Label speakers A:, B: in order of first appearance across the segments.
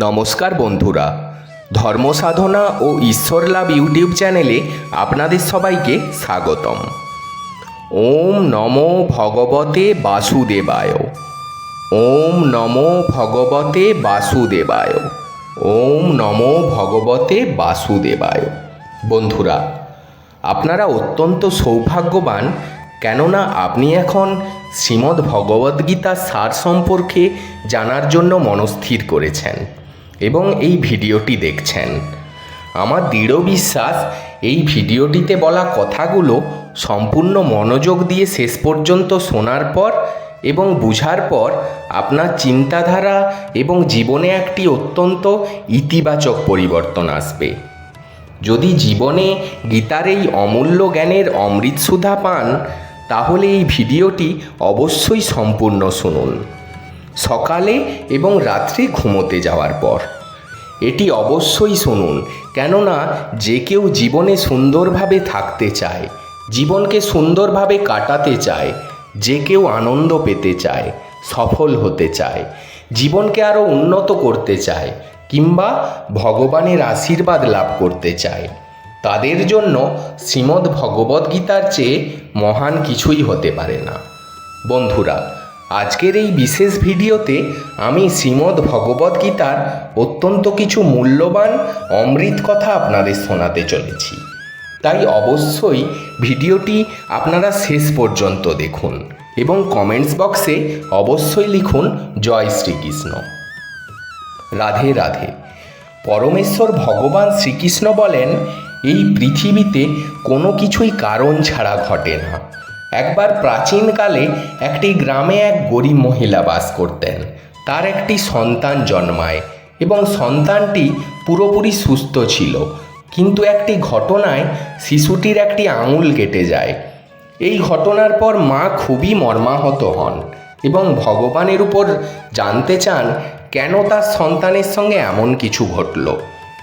A: নমস্কার বন্ধুরা ধর্মসাধনা ও ঈশ্বর লাভ ইউটিউব চ্যানেলে আপনাদের সবাইকে স্বাগতম। ওম নমো ভগবতে বাসুদেবায়। ওম নমো ভগবতে বাসুদেবায়। ওম নমো ভগবতে বাসুদেবায়। বন্ধুরা, আপনারা অত্যন্ত সৌভাগ্যবান, কেননা আপনি এখন শ্রীমদ্ ভগবদ্গীতার সার সম্পর্কে জানার জন্য মনস্থির করেছেন। এবং এই ভিডিওটি দেখছেন। আমার দৃঢ় বিশ্বাস, এই ভিডিওটিতে বলা কথাগুলো সম্পূর্ণ মনোযোগ দিয়ে শেষ পর্যন্ত শোনার পর এবং বুঝার পর আপনার চিন্তাধারা এবং জীবনে একটি অত্যন্ত ইতিবাচক পরিবর্তন আসবে। যদি জীবনে গীতার এই অমূল্য জ্ঞানের অমৃত সুধা পান, তাহলে এই ভিডিওটি অবশ্যই সম্পূর্ণ শুনুন। সকালে এবং রাত্রে ঘুমোতে যাওয়ার পর। এটি অবশ্যই শুনুন, কেননা যে কেউ জীবনে সুন্দরভাবে থাকতে চায়, জীবনকে সুন্দরভাবে কাটাতে চায়, যে কেউ আনন্দ পেতে চায়, সফল হতে চায়, জীবনকে আরও উন্নত করতে চায়, কিংবা ভগবানের আশীর্বাদ লাভ করতে চায়। তাদের জন্য শ্রীমদ্ ভগবদ্গীতার চেয়ে মহান কিছুই হতে পারে না। বন্ধুরা আজকের এই বিশেষ ভিডিওতে আমি শ্রীমদ্ ভগবদ্গীতার অত্যন্ত কিছু মূল্যবান অমৃত কথা আপনাদের শোনাতে চলেছি। তাই অবশ্যই ভিডিওটি আপনারা শেষ পর্যন্ত দেখুন এবং কমেন্টস বক্সে অবশ্যই লিখুন, জয় শ্রীকৃষ্ণ। রাধে রাধে। পরমেশ্বর ভগবান শ্রীকৃষ্ণ বলেন, এই পৃথিবীতে কোনো কিছুই কারণ ছাড়া ঘটে না। একবার প্রাচীনকালে একটি গ্রামে এক গরিব মহিলা বাস করতেন। তার একটি সন্তান জন্মায় এবং সন্তানটি পুরোপুরি সুস্থ ছিল। কিন্তু একটি ঘটনায় শিশুটির একটি আঙুল কেটে যায়। এই ঘটনার পর মা খুবই মর্মাহত হন এবং ভগবানের উপর জানতে চান কেন তার সন্তানের সঙ্গে এমন কিছু ঘটল।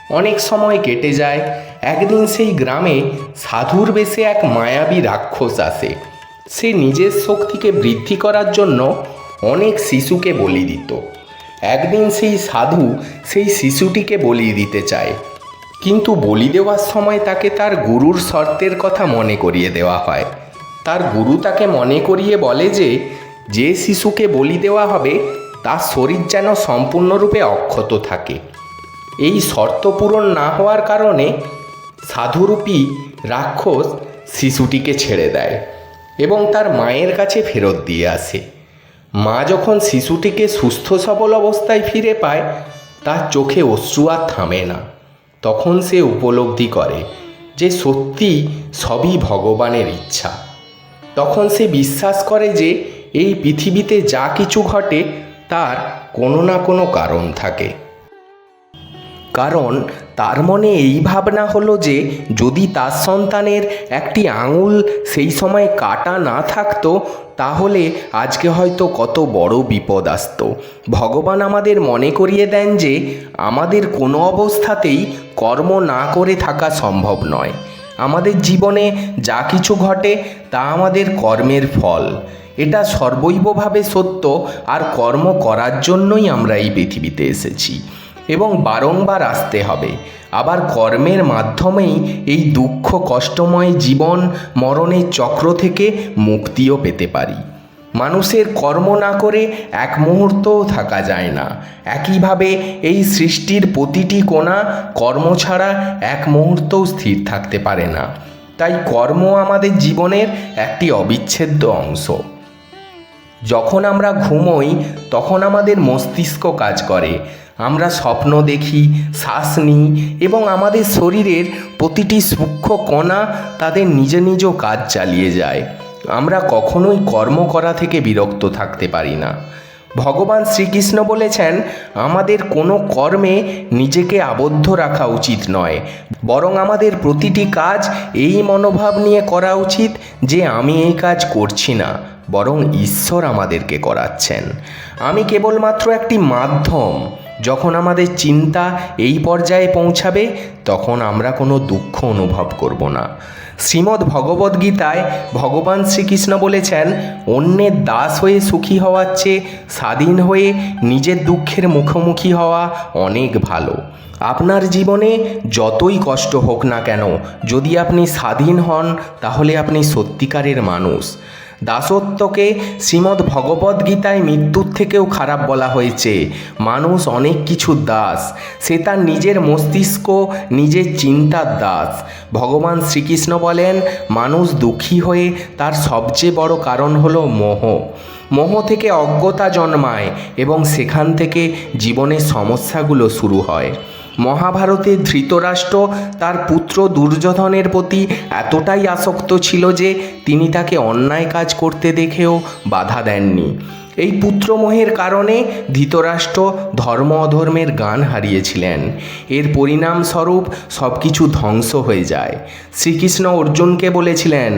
A: অনেক সময় কেটে যায়। একদিন সেই গ্রামে সাধুর বেশে এক মায়াবী রাক্ষস আসে। সে নিজের শক্তিকে বৃদ্ধি করার জন্য অনেক শিশুকে বলি দিত। একদিন সেই সাধু সেই শিশুটিকে বলি দিতে চায়। কিন্তু বলি দেওয়ার সময় তাকে তার গুরুর শর্তের কথা মনে করিয়ে দেওয়া হয়। তার গুরু তাকে মনে করিয়ে বলে যে যে শিশুকে বলি দেওয়া হবে, তার শরীর যেন সম্পূর্ণরূপে অক্ষত থাকে। এই শর্ত পূরণ না হওয়ার কারণে সাধুরূপী রাক্ষস শিশুটিকে ছেড়ে দেয়। এবং তার মায়ের কাছে ফেরত দিয়ে আসে। মা যখন শিশুটিকে সুস্থ সবল অবস্থায় ফিরে পায়, তার চোখে অশ্রু আর থামে না। তখন সে উপলব্ধি করে যে সত্যি সবই ভগবানের ইচ্ছা। তখন সে বিশ্বাস করে যে এই পৃথিবীতে যা কিছু ঘটে, তার কোনো না কোনো কারণ থাকে। কারণ তার মনে এই ভাবনা হলো যে, যদি তার সন্তানের একটি আঙুল সেই সময় কাটা না থাকতো, তাহলে আজকে হয়তো কত বড় বিপদ আসতো। ভগবান আমাদের মনে করিয়ে দেন যে, আমাদের কোনো অবস্থাতেই কর্ম না করে থাকা সম্ভব নয়। আমাদের জীবনে যা কিছু ঘটে, তা আমাদের কর্মের ফল। এটা সর্বৈবভাবে সত্য, আর কর্ম করার জন্যই আমরা এই পৃথিবীতে এসেছি। এবং বারংবার আসতে হবে। আবার কর্মের মাধ্যমেই এই দুঃখ, কষ্টময় জীবন, মরণের চক্র থেকে মুক্তিও পেতে পারি। মানুষের কর্ম না করে এক মুহূর্তও থাকা যায় না। একইভাবে এই সৃষ্টির প্রতিটি কোণা কর্ম ছাড়া এক মুহূর্তও স্থির থাকতে পারে না। তাই কর্ম আমাদের জীবনের একটি অবিচ্ছেদ্য অংশ। যখন আমরা ঘুমোই, তখন আমাদের মস্তিষ্ক কাজ করে। আমরা স্বপ্ন দেখি, শ্বাস নিই এবং আমাদের শরীরের প্রতিটি সূক্ষ্ম কণা তাদের নিজ নিজ কাজ চালিয়ে যায়। আমরা কখনোই কর্ম করা থেকে বিরক্ত থাকতে পারি না। ভগবান শ্রীকৃষ্ণ বলেছেন, আমাদের কোনো কর্মে নিজেকে আবদ্ধ রাখা উচিত নয়। বরং আমাদের প্রতিটি কাজ এই মনোভাব নিয়ে করা উচিত যে আমি এই কাজ করছি না, বরং ঈশ্বর আমাদেরকে করাচ্ছেন। আমি কেবলমাত্র একটি মাধ্যম। যখন আমাদের চিন্তা এই পর্যায়ে পৌঁছাবে, তখন আমরা কোনো দুঃখ অনুভব করব না। শ্রীমদ্ ভগবদ্গীতায় ভগবান শ্রীকৃষ্ণ বলেছেন, অন্যের দাস হয়ে সুখী হওয়ার চেয়ে স্বাধীন হয়ে নিজের দুঃখের মুখোমুখি হওয়া অনেক ভালো। আপনার জীবনে যতই কষ্ট হোক না কেন, যদি আপনি স্বাধীন হন, তাহলে আপনি সত্যিকারের মানুষ। দাসত্বকে শ্রীমদ্ ভগবদ্গীতায় মৃত্যুর থেকেও খারাপ বলা হয়েছে। মানুষ অনেক কিছু দাস। সে তার নিজের মস্তিষ্ক, নিজের চিন্তার দাস। ভগবান শ্রীকৃষ্ণ বলেন, মানুষ দুঃখী হয়ে তার সবচেয়ে বড় কারণ হলো মোহ। মোহ থেকে অজ্ঞতা জন্মায় এবং সেখান থেকে জীবনের সমস্যাগুলো শুরু হয়। মহাভারতে ধৃতরাষ্ট্র তার পুত্র দুর্যোধনের প্রতি এতটাই আসক্ত ছিল যে তিনি তাকে অন্যায় কাজ করতে দেখেও বাধা দেননি। এই পুত্রমোহের কারণে ধৃতরাষ্ট্র ধর্ম অধর্মের গান হারিয়েছিলেন। এর পরিণামস্বরূপ সব কিছু ধ্বংস হয়ে যায়। শ্রীকৃষ্ণ অর্জুনকে বলেছিলেন,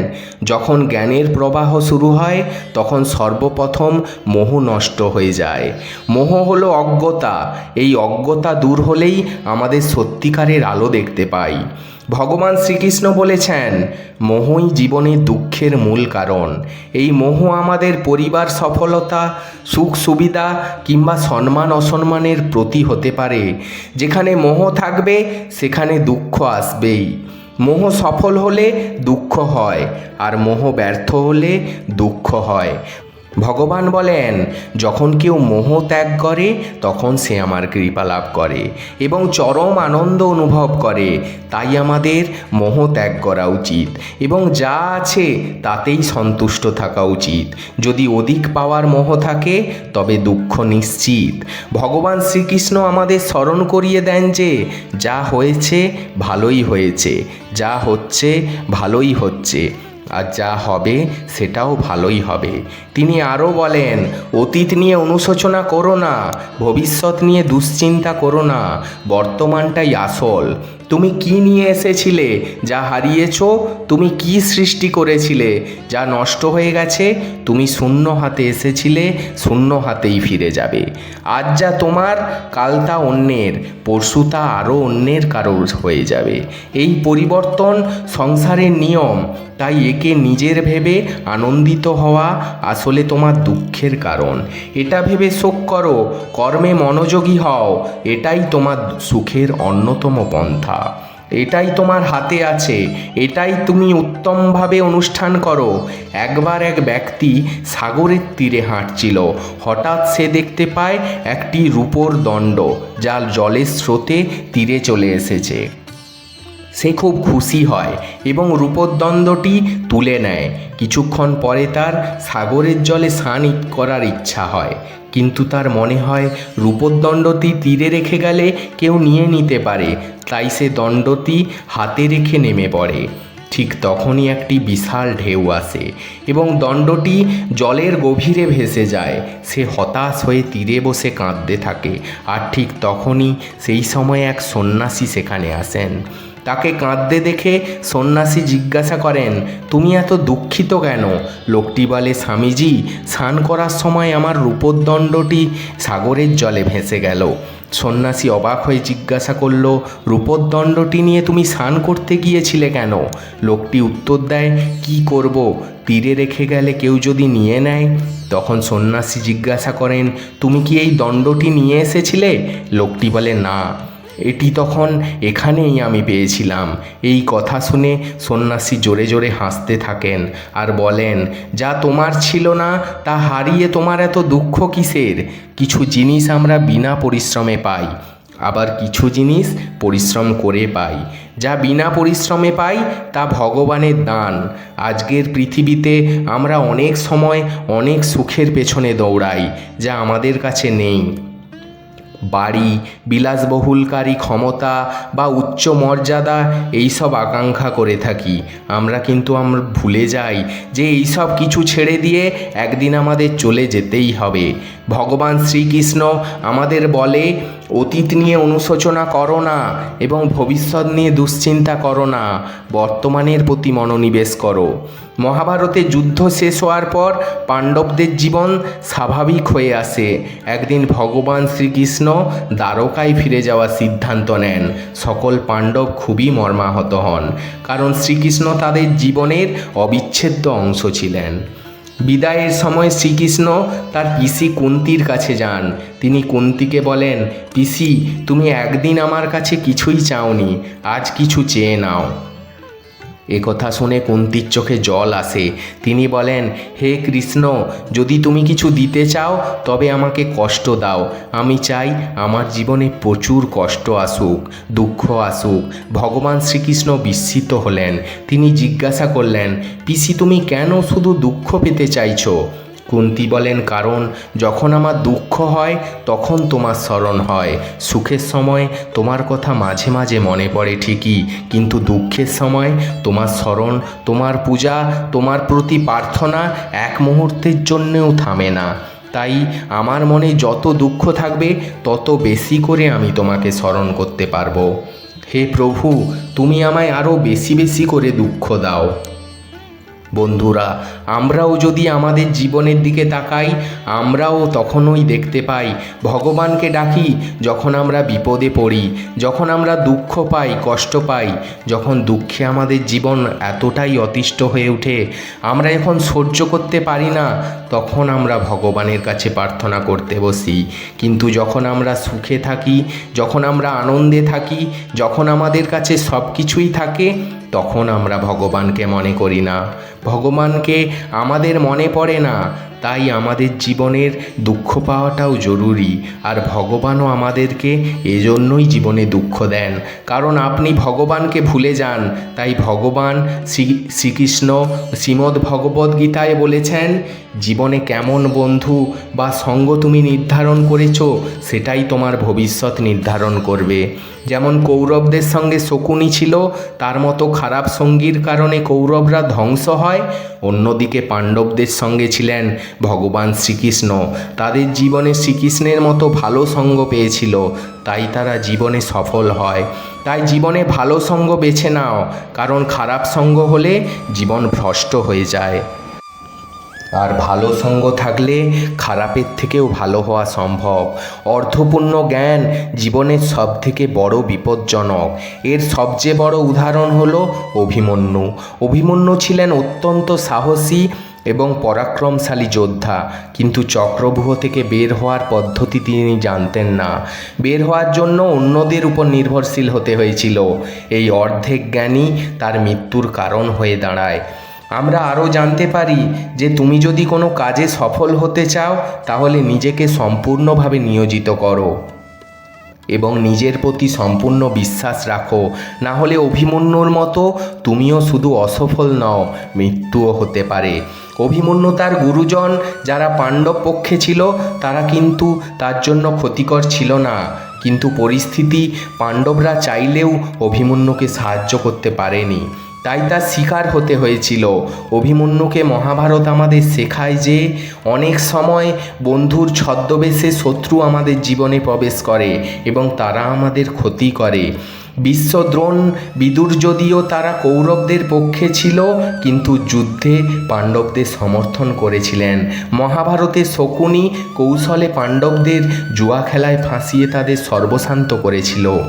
A: যখন জ্ঞানের প্রবাহ শুরু হয়, তখন সর্বপ্রথম মোহ নষ্ট হয়ে যায়। মোহ হলো অজ্ঞতা। এই অজ্ঞতা দূর হলেই আমাদের সত্যিকারের আলো দেখতে পাই। ভগবান শ্রীকৃষ্ণ বলেছেন, মোহই জীবনে দুঃখের মূল কারণ। এই মোহ আমাদের পরিবার সফলতা, সুখ সুবিধা কিংবা সম্মান অসম্মানের প্রতি হতে পারে। যেখানে মোহ থাকবে, সেখানে দুঃখ আসবেই। মোহ সফল হলে দুঃখ হয়, আর মোহ ব্যর্থ হলে দুঃখ হয়। ভগবান বলেন, যখন কেউ মোহ ত্যাগ করে, তখন সে আমার কৃপা লাভ করে এবং চরম আনন্দ অনুভব করে। তাই আমাদের মোহ ত্যাগ করা উচিত এবং যা আছে তাতেই সন্তুষ্ট থাকা উচিত। যদি অধিক পাওয়ার মোহ থাকে, তবে দুঃখ নিশ্চিত। ভগবান শ্রীকৃষ্ণ আমাদের স্মরণ করিয়ে দেন যে, যা হয়েছে ভালোই হয়েছে, যা হচ্ছে ভালোই হচ্ছে। আর যা হবে সেটাও ভালোই হবে। তিনি আরও বলেন, অতীত নিয়ে অনুশোচনা করো না, ভবিষ্যৎ নিয়ে দুশ্চিন্তা করো না, বর্তমানটাই আসল। তুমি কি নিয়ে এসেছিলে? যা হারিয়েছ, তুমি কি সৃষ্টি করেছিলে? যা নষ্ট হয়ে গেছে, তুমি শূন্য হাতে এসেছিলে, শূন্য হাতেই ফিরে যাবে। আজ যা তোমার, কাল তা অন্যের, পরশু তা আরও অন্যের কারোর হয়ে যাবে। এই পরিবর্তন সংসারের নিয়ম, তাই একে নিজের ভেবে আনন্দিত হওয়া আসলে তোমার দুঃখের কারণ। এটা ভেবে শোক করো, কর্মে মনোযোগী হও, এটাই তোমার সুখের অন্যতম পন্থা। এটাই তোমার হাতে আছে, এটাই তুমি উত্তমভাবে অনুষ্ঠান করো। একবার এক ব্যক্তি সাগরের তীরে হাঁটছিল। হঠাৎ সে দেখতে পায় একটি রূপোর দণ্ড যা জলের স্রোতে তীরে চলে এসেছে। সে খুব খুশি হয় এবং রূপোদ্দণ্ডটি তুলে নেয়। কিছুক্ষণ পরে তার সাগরের জলে স্নান করার ইচ্ছা হয়। কিন্তু তার মনে হয় রূপোদ্দণ্ডটি তীরে রেখে গেলে কেউ নিয়ে নিতে পারে। তাই সে দণ্ডটি হাতে রেখে নেমে পড়ে। ঠিক তখনই একটি বিশাল ঢেউ আসে এবং দণ্ডটি জলের গভীরে ভেসে যায়। সে হতাশ হয়ে তীরে বসে কাঁদতে থাকে। আর ঠিক তখনই সেই সময় এক সন্ন্যাসী সেখানে আসেন। তাকে কাঁদতে দেখে সন্ন্যাসী জিজ্ঞাসা করেন, তুমি এত দুঃখিত কেন? লোকটি বলে, স্বামীজি, স্নান করার সময় আমার রূপোদ্দণ্ডটি সাগরের জলে ভেসে গেল। সন্ন্যাসী অবাক হয়ে জিজ্ঞাসা করল রূপোদ্দণ্ডটি নিয়ে তুমি স্নান করতে গিয়েছিলে কেন? লোকটি উত্তর দেয়, কি করব? তীরে রেখে গেলে কেউ যদি নিয়ে নেয়? তখন সন্ন্যাসী জিজ্ঞাসা করেন, তুমি কি এই দণ্ডটি নিয়ে এসেছিলে? লোকটি বলে, না। এটি তখন এখানেই আমি পেয়েছিলাম। এই কথা শুনে সন্ন্যাসী জোরে জোরে হাসতে থাকেন আর বলেন, যা তোমার ছিল না, তা হারিয়ে তোমার এত দুঃখ কিসের? কিছু জিনিস আমরা বিনা পরিশ্রমে পাই, আবার কিছু জিনিস পরিশ্রম করে পাই। যা বিনা পরিশ্রমে পাই, তা ভগবানের দান। আজকের পৃথিবীতে আমরা অনেক সময় অনেক সুখের পেছনে দৌড়াই, যা আমাদের কাছে নেই। বাড়ি, বিলাসবহুলকারী ক্ষমতা বা উচ্চ মর্যাদা, এইসব আকাঙ্ক্ষা করে থাকি। আমরা কিন্তু আমরা ভুলে যাই যে এইসব কিছু ছেড়ে দিয়ে একদিন আমাদের চলে যেতেই হবে। ভগবান শ্রীকৃষ্ণ আমাদের বলে অতীত নিয়ে অনুশোচনা করো না এবং ভবিষ্যৎ নিয়ে দুশ্চিন্তা করো না। বর্তমানের প্রতি মনোনিবেশ করো। মহাভারতে যুদ্ধ শেষ হওয়ার পর পাণ্ডবদের জীবন স্বাভাবিক হয়ে আসে। একদিন ভগবান শ্রীকৃষ্ণ দ্বারকায় ফিরে যাওয়ার সিদ্ধান্ত নেন। সকল পাণ্ডব খুবই মর্মাহত হন, কারণ শ্রীকৃষ্ণ তাদের জীবনের অবিচ্ছেদ্য অংশ ছিলেন। বিদায়ের সময় শ্রীকৃষ্ণ তার পিসি কুন্তির কাছে যান। তিনি কুন্তিকে বলেন, পিসি, তুমি একদিন আমার কাছে কিছুই চাওনি, আজ কিছু চেয়ে নাও। এ কথা শুনে কুন্তির চোখে জল আসে। তিনি বলেন, হে কৃষ্ণ, যদি তুমি কিছু দিতে চাও, তবে আমাকে কষ্ট দাও। আমি চাই আমার জীবনে প্রচুর কষ্ট আসুক, দুঃখ আসুক। ভগবান শ্রীকৃষ্ণ বিস্মিত হলেন। তিনি জিজ্ঞাসা করলেন, পিসি, তুমি কেন শুধু দুঃখ পেতে চাইছো? কুন্তি বলেন, কারণ যখন আমার দুঃখ হয়, তখন তোমার স্মরণ হয়। সুখের সময় তোমার কথা মাঝে মাঝে মনে পড়ে ঠিকই, কিন্তু দুঃখের সময় তোমার স্মরণ, তোমার পূজা, তোমার প্রতি প্রার্থনা এক মুহূর্তের জন্যেও থামে না। তাই আমার মনে যত দুঃখ থাকবে, তত বেশি করে আমি তোমাকে স্মরণ করতে পারব। হে প্রভু, তুমি আমায় আরও বেশি বেশি করে দুঃখ দাও। বন্ধুরা, আমরাও যদি আমাদের জীবনের দিকে তাকাই, আমরাও তখনই দেখতে পাই। ভগবানকে ডাকি যখন আমরা বিপদে পড়ি, যখন আমরা দুঃখ পাই, কষ্ট পাই, যখন দুঃখে আমাদের জীবন এতটাই অতিষ্ঠ হয়ে ওঠে। আমরা যখন সহ্য করতে পারি না, তখন আমরা ভগবানের কাছে প্রার্থনা করতে বসি। কিন্তু যখন আমরা সুখে থাকি, যখন আমরা আনন্দে থাকি, যখন আমাদের কাছে সব কিছুই থাকে তখন আমরা ভগবানকে মনে করি না। ভগবানকে আমাদের মনে পড়ে না। তাই আমাদের জীবনের দুঃখ পাওয়াটাও জরুরি। আর ভগবানও আমাদেরকে এজন্যই জীবনে দুঃখ দেন। কারণ আপনি ভগবানকে ভুলে যান। তাই ভগবান শ্রী, শ্রীকৃষ্ণ শ্রীমদ্ ভগবদ্ গীতায় বলেছেন, জীবনে কেমন বন্ধু বা সঙ্গ তুমি নির্ধারণ করেছ, সেটাই তোমার ভবিষ্যৎ নির্ধারণ করবে। যেমন কৌরবদের সঙ্গে শকুনি ছিল, তার মতো খারাপ সঙ্গীর কারণে কৌরবরা ধ্বংস হয়। অন্যদিকে পাণ্ডবদের সঙ্গে ছিলেন ভগবান শ্রীকৃষ্ণ। তাদের জীবনে শ্রীকৃষ্ণের মতো ভালো সঙ্গ পেয়েছিল, তাই তারা জীবনে সফল হয়। তাই জীবনে ভালো সঙ্গ বেছে নাও, কারণ খারাপ সঙ্গ হলে জীবন ভ্রষ্ট হয়ে যায়। আর ভালো সঙ্গ থাকলে খারাপের থেকেও ভালো হওয়া সম্ভব। অর্থপূর্ণ জ্ঞান জীবনের সবথেকে বড় বিপজ্জনক। এর সবচেয়ে বড় উদাহরণ হলো অভিমন্যু। অভিমন্যু ছিলেন অত্যন্ত সাহসী এবং পরাক্রমশালী যোদ্ধা, কিন্তু চক্রব্যূহ থেকে বের হওয়ার পদ্ধতি তিনি জানতেন না। বের হওয়ার জন্য অন্যদের উপর নির্ভরশীল হতে হয়েছিল। এই অর্ধেক জ্ঞানই তার মৃত্যুর কারণ হয়ে দাঁড়ায়। আমরা আরও জানতে পারি যে তুমি যদি কোনো কাজে সফল হতে চাও, তাহলে নিজেকে সম্পূর্ণভাবে নিয়োজিত করো। এবং নিজের প্রতি সম্পূর্ণ বিশ্বাস রাখো। না হলে অভিমন্যুর মতো তুমিও শুধু অসফল নও, মৃত্যুও হতে পারে। অভিমন্যু তার গুরুজন যারা পাণ্ডব পক্ষে ছিল, তারা কিন্তু তার জন্য ক্ষতিকর ছিল না। কিন্তু পরিস্থিতি পাণ্ডবরা চাইলেও অভিমন্যুকে সাহায্য করতে পারেনি। তাই তার শিকার হতে হয়েছিল। অভিমন্যুকে মহাভারত আমাদের শেখায় যে, অনেক সময় বন্ধুর ছদ্মবেশে শত্রু আমাদের জীবনে প্রবেশ করে এবং তারা আমাদের ক্ষতি করে। বিশ্বদ্রোণ বিদুর যদিও তারা কৌরবদের পক্ষে ছিল, কিন্তু যুদ্ধে পাণ্ডবদের সমর্থন করেছিলেন। মহাভারতে শকুনি কৌশলে পাণ্ডবদের জুয়া খেলায় ফাঁসিয়ে তাদের সর্বশান্ত করেছিল।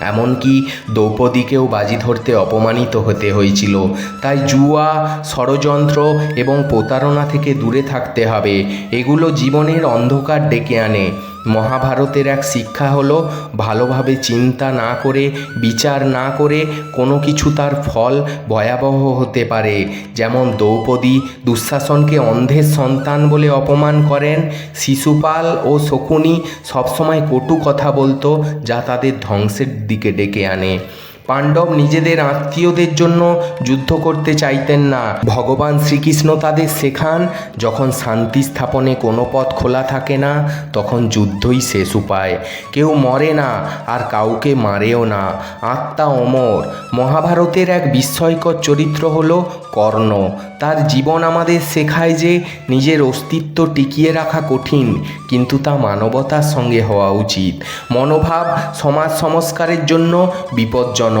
A: এমনকি দ্রৌপদীকেও বাজি ধরতে অপমানিত হতে হয়েছিল। তাই জুয়া, ষড়যন্ত্র এবং প্রতারণা থেকে দূরে থাকতে হবে। এগুলো জীবনের অন্ধকার ডেকে আনে। মহাভারতের এক শিক্ষা হল, ভালোভাবে চিন্তা না করে, বিচার না করে কোনো কিছু তার ফল ভয়াবহ হতে পারে। যেমন দ্রৌপদী দুঃশাসনকে অন্ধের সন্তান বলে অপমান করেন, শিশুপাল ও শকুনি সবসময় কটু কথা বলতো যা তাদের ধ্বংসের দিকে ডেকে আনে। পাণ্ডব নিজেদের আত্মীয়দের জন্য যুদ্ধ করতে চাইতেন না। ভগবান শ্রীকৃষ্ণ তাদের শেখান, যখন শান্তি স্থাপনে কোনো পথ খোলা থাকে না, তখন যুদ্ধই শেষ উপায়। কেউ মরে না, আর কাউকে মারেও না। আত্মা অমর। মহাভারতের এক বিস্ময়কর চরিত্র হল কর্ণ। তার জীবন আমাদের শেখায় যে নিজের অস্তিত্ব টিকিয়ে রাখা কঠিন, কিন্তু তা মানবতার সঙ্গে হওয়া উচিত। মনোভাব সমাজ সংস্কারের জন্য বিপজ্জনক।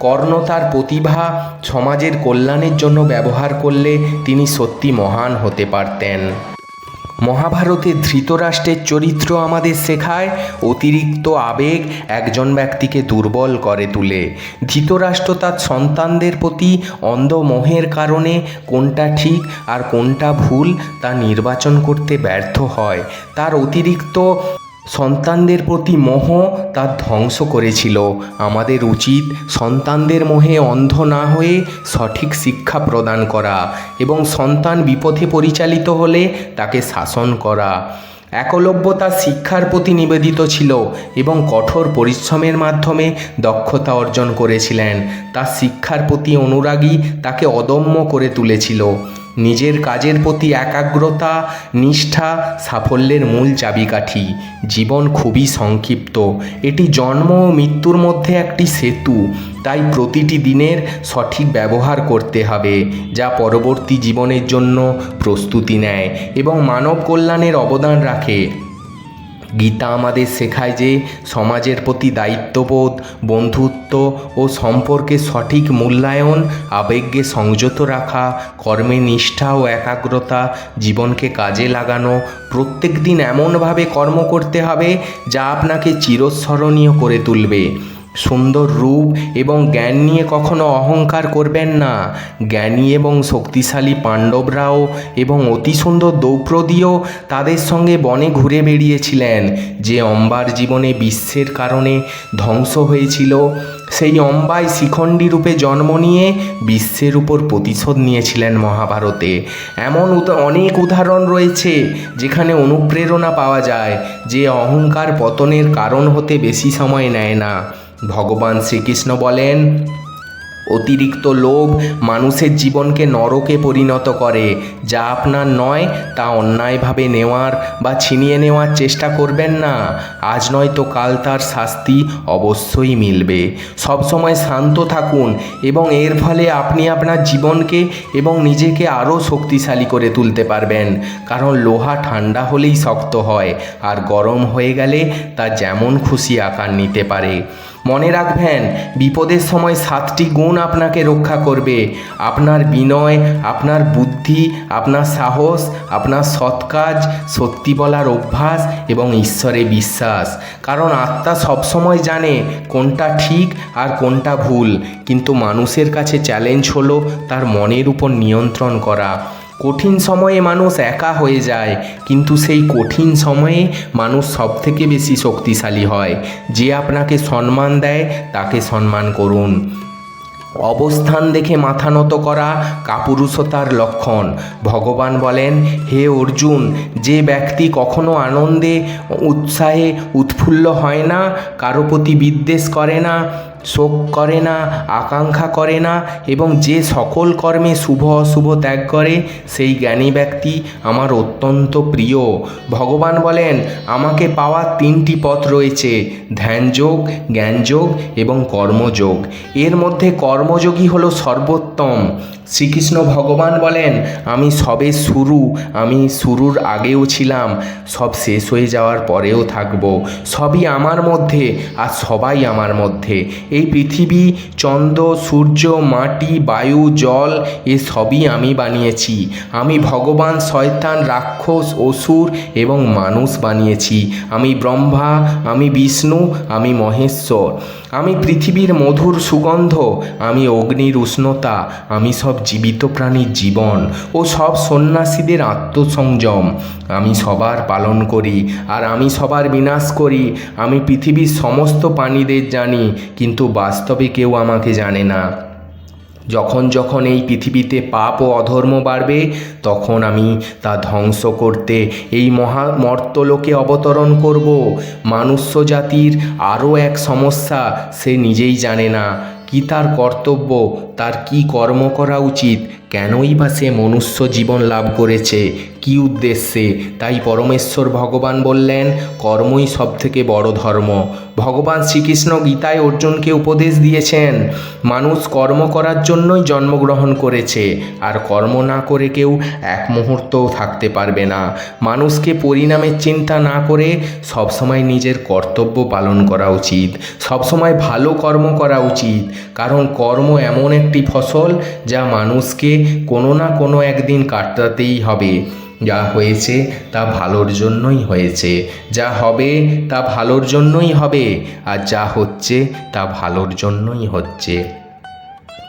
A: কর্ণ তার প্রতিভা সমাজের কল্যাণের জন্য ব্যবহার করলে তিনি সত্যি মহান হতে পারতেন। মহাভারতে ধৃতরাষ্ট্রের চরিত্র আমাদের শেখায় অতিরিক্ত আবেগ একজন ব্যক্তিকে দুর্বল করে তুলে। ধৃতরাষ্ট্র তার সন্তানদের প্রতি অন্ধ মোহের কারণে কোনটা ঠিক আর কোনটা ভুল তা নির্বাচন করতে ব্যর্থ হয়। তার অতিরিক্ত সন্তানদের প্রতি মোহ তার ধ্বংস করেছিল। আমাদের উচিত সন্তানদের মোহে অন্ধ না হয়ে সঠিক শিক্ষা প্রদান করা এবং সন্তান বিপথে পরিচালিত হলে তাকে শাসন করা। একলব্য তার শিক্ষার প্রতি নিবেদিত ছিল এবং কঠোর পরিশ্রমের মাধ্যমে দক্ষতা অর্জন করেছিলেন। তার শিক্ষার প্রতি অনুরাগী তাকে অদম্য করে তুলেছিল। নিজের কাজের প্রতি একাগ্রতা, নিষ্ঠা, সাফল্যের মূল চাবিকাঠি। জীবন খুবই সংক্ষিপ্ত। এটি জন্ম ও মৃত্যুর মধ্যে একটি সেতু। তাই প্রতিটি দিনের সঠিক ব্যবহার করতে হবে, যা পরবর্তী জীবনের জন্য প্রস্তুতি নেয় এবং মানব কল্যাণের অবদান রাখে। গীতা আমাদের শেখায় যে সমাজের প্রতি দায়িত্ববোধ, বন্ধুত্ব ও সম্পর্কে সঠিক মূল্যায়ন, আবেগকে সংযত রাখা, কর্মে নিষ্ঠা ও একাগ্রতা, জীবনকে কাজে লাগানো, প্রত্যেক দিন এমনভাবে কর্ম করতে হবে যা আপনাকে চিরস্মরণীয় করে তুলবে। সুন্দর রূপ এবং জ্ঞান নিয়ে কখনো অহংকার করবেন না। জ্ঞানী এবং শক্তিশালী পাণ্ডবরাও এবং অতি সুন্দর দ্রৌপদীও তাদের সঙ্গে বনে ঘুরে বেরিয়েছিলেন যে অম্বার জীবনে বিশ্বের কারণে ধ্বংস হয়েছিল, সেই অম্বাই শিখণ্ডী রূপে জন্ম নিয়ে বিশ্বের উপর প্রতিশোধ নিয়েছিলেন মহাভারতে। এমন অনেক উদাহরণ রয়েছে যেখানে অনুপ্রেরণা পাওয়া যায় যে অহংকার পতনের কারণ হতে বেশি সময় নেয় না। ভগবান শ্রীকৃষ্ণ বলেন, অতিরিক্ত লোভ মানুষের জীবনকে নরকে পরিণত করে। যা আপনার নয়, তা অন্যায়ভাবে নেওয়ার বা ছিনিয়ে নেওয়ার চেষ্টা করবেন না। আজ নয় তো কাল তার শাস্তি অবশ্যই মিলবে। সবসময় শান্ত থাকুন এবং এর ফলে আপনি আপনার জীবনকে এবং নিজেকে আরও শক্তিশালী করে তুলতে পারবেন। কারণ লোহা ঠান্ডা হলেই শক্ত হয়, আর গরম হয়ে গেলে তা যেমন খুশি আকার নিতে পারে। মনে রাখবেন, বিপদের সময় সাতটি গুণ আপনাকে রক্ষা করবে। আপনার বিনয়, আপনার বুদ্ধি, আপনার সাহস, আপনার সৎ কাজ সত্যি বলার অভ্যাস এবং ঈশ্বরে বিশ্বাস। কারণ আত্মা সবসময় জানে কোনটা ঠিক আর কোনটা ভুল। কিন্তু মানুষের কাছে চ্যালেঞ্জ হলো তার মনের উপর নিয়ন্ত্রণ করা। কঠিন সময়ে মানুষ একা হয়ে যায়, কিন্তু সেই কঠিন সময়ে মানুষ সবথেকে বেশি শক্তিশালী হয়। যে আপনাকে সম্মান দেয়, তাকে সম্মান করুন। অবস্থান দেখে মাথা নত করা কাপুরুষতার লক্ষণ। ভগবান বলেন, হে অর্জুন, যে ব্যক্তি কখনো আনন্দে, উৎসাহে উৎফুল্ল হয় না, কারও প্রতি বিদ্বেষ করে না শোক করে না, আকাঙ্ক্ষা করে না এবং যে সকল কর্মে শুভ অশুভ ত্যাগ করে, সেই জ্ঞানী ব্যক্তি আমার অত্যন্ত প্রিয়। ভগবান বলেন, আমাকে পাওয়ার তিনটি পথ রয়েছে, ধ্যানযোগ, জ্ঞানযোগ এবং কর্মযোগ। এর মধ্যে কর্মযোগী হলো সর্বোত্তম। শ্রীকৃষ্ণ ভগবান বলেন, আমি সবে শুরু, আমি শুরুর আগেও ছিলাম, সব শেষ হয়ে যাওয়ার পরেও থাকব। সবই আমার মধ্যে আর সবাই আমার মধ্যে। এই পৃথিবী, চন্দ্র, সূর্য, মাটি, বায়ু, জল এসবই সবই আমি বানিয়েছি। আমি ভগবান, শয়তান, রাক্ষস, অসুর এবং মানুষ বানিয়েছি। আমি ব্রহ্মা, আমি বিষ্ণু, আমি মহেশ্বর। আমি পৃথিবীর মধুর সুগন্ধ, আমি অগ্নির উষ্ণতা, আমি সব জীবিত প্রাণীর জীবন ও সব সন্ন্যাসীদের আত্মসংযম। আমি সবার পালন করি আর আমি সবার বিনাশ করি। আমি পৃথিবীর সমস্ত প্রাণীদের জানি, কিন্তু বাস্তবে কেউ আমাকে জানে না। যখন যখন এই পৃথিবীতে পাপ ও অধর্ম বাড়বে, তখন আমি তা ধ্বংস করতে এই মহা মর্তলোকে অবতরণ করব। মানুষ্য জাতির আরও এক সমস্যা সে নিজেই জানে না। কি তার কর্তব্য, তার কি কর্ম করা উচিত, কেনই বা সে মনুষ্য জীবন লাভ করেছে? কি উদ্দেশ্যে? তাই পরমেশ্বর ভগবান বললেন, কর্মই সব থেকে বড় ধর্ম। ভগবান শ্রীকৃষ্ণ গীতায় অর্জুনকে উপদেশ দিয়েছেন, মানুষ কর্ম করার জন্যই জন্মগ্রহণ করেছে, আর কর্ম না করে কেউ এক মুহূর্তও থাকতে পারবে না। মানুষকে পরিণামের চিন্তা না করে সবসময় নিজের কর্তব্য পালন করা উচিত, সবসময় ভালো কর্ম করা উচিত। কারণ কর্ম এমন একটি ফসল যা মানুষকে কোনো না কোনো একদিন কাটাতেই হবে। যা হয়েছে তা ভালোর জন্যই হয়েছে। যা হবে তা ভালোর জন্যই হবে, আর যা হচ্ছে তা ভালোর জন্যই হচ্ছে।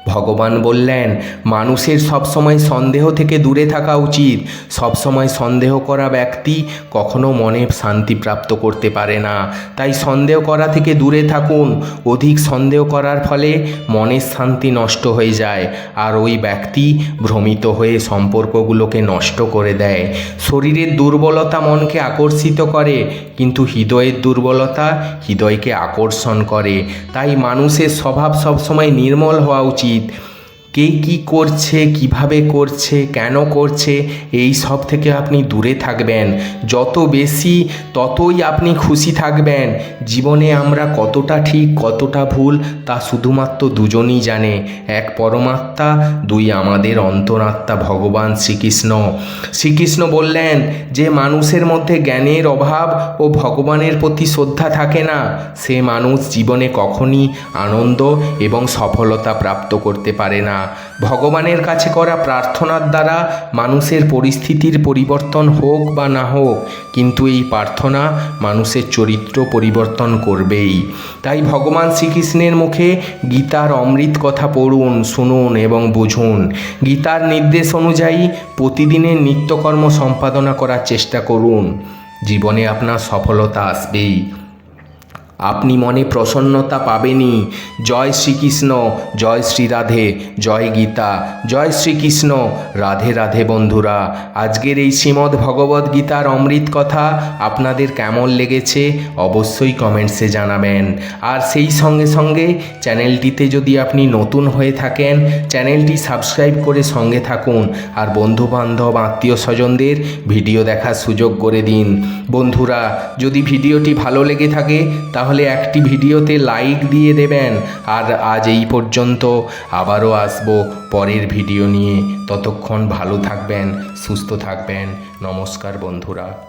A: ভগবান বললেন, মানুষের সবসময় সন্দেহ থেকে দূরে থাকা উচিত। সবসময় সন্দেহ করা ব্যক্তি কখনো মনে শান্তি প্রাপ্ত করতে পারে না। তাই সন্দেহ করা থেকে দূরে থাকুন। অধিক সন্দেহ করার ফলে মনের শান্তি নষ্ট হয়ে যায় আর ওই ব্যক্তি ভ্রমিত হয়ে সম্পর্কগুলোকে নষ্ট করে দেয়। শরীরের দুর্বলতা মনকে আকর্ষিত করে, কিন্তু হৃদয়ের দুর্বলতা হৃদয়কে আকর্ষণ করে। তাই মানুষের স্বভাব সবসময় নির্মল হওয়া উচিত। গীত কে কি করছে, কীভাবে করছে, কেন করছে, এই সব থেকে আপনি দূরে থাকবেন। যত বেশি, ততই আপনি খুশি থাকবেন। জীবনে আমরা কতটা ঠিক, কতটা ভুল, তা শুধুমাত্র দুজনই জানে। এক পরমাত্মা, দুই আমাদের অন্তরাত্মা, ভগবান শ্রীকৃষ্ণ। শ্রীকৃষ্ণ বললেন যে, মানুষের মধ্যে জ্ঞানের অভাব ও ভগবানের প্রতি শ্রদ্ধা থাকে না। সে মানুষ জীবনে কখনই আনন্দ এবং সফলতা প্রাপ্ত করতে পারে না। ভগবানের কাছে করা প্রার্থনার দ্বারা মানুষের পরিস্থিতির পরিবর্তন হোক বা না হোক, কিন্তু এই প্রার্থনা মানুষের চরিত্র পরিবর্তন করবেই। তাই ভগবান শ্রীকৃষ্ণের মুখে গীতার অমৃত কথা পড়ুন, শুনুন এবং বুঝুন। গীতার নির্দেশ অনুযায়ী প্রতিদিনের নিত্যকর্ম সম্পাদনা করার চেষ্টা করুন। জীবনে আপনার সফলতা আসবেই। আপনি মনে প্রসন্নতা পাবেনই। জয় শ্রীকৃষ্ণ, জয় শ্রী রাধে জয় গীতা, জয় শ্রীকৃষ্ণ। রাধে রাধে বন্ধুরা, আজকের এই শ্রীমদ্ ভগবদ্ গীতার অমৃত কথা আপনাদের কেমন লেগেছে অবশ্যই কমেন্টসে জানাবেন। আর সেই সঙ্গে সঙ্গে চ্যানেলটিতে যদি আপনি নতুন হয়ে থাকেন, চ্যানেলটি সাবস্ক্রাইব করে সঙ্গে থাকুন আর বন্ধুবান্ধব, আত্মীয় স্বজনদের ভিডিও দেখার সুযোগ করে দিন। বন্ধুরা, যদি ভিডিওটি ভালো লেগে থাকে তাহলে একটি ভিডিওতে লাইক দিয়ে দেবেন। আর আজ এই পর্যন্ত। আবারও আসব পরের ভিডিও নিয়ে। ততক্ষণ ভালো থাকবেন, সুস্থ থাকবেন। নমস্কার বন্ধুরা।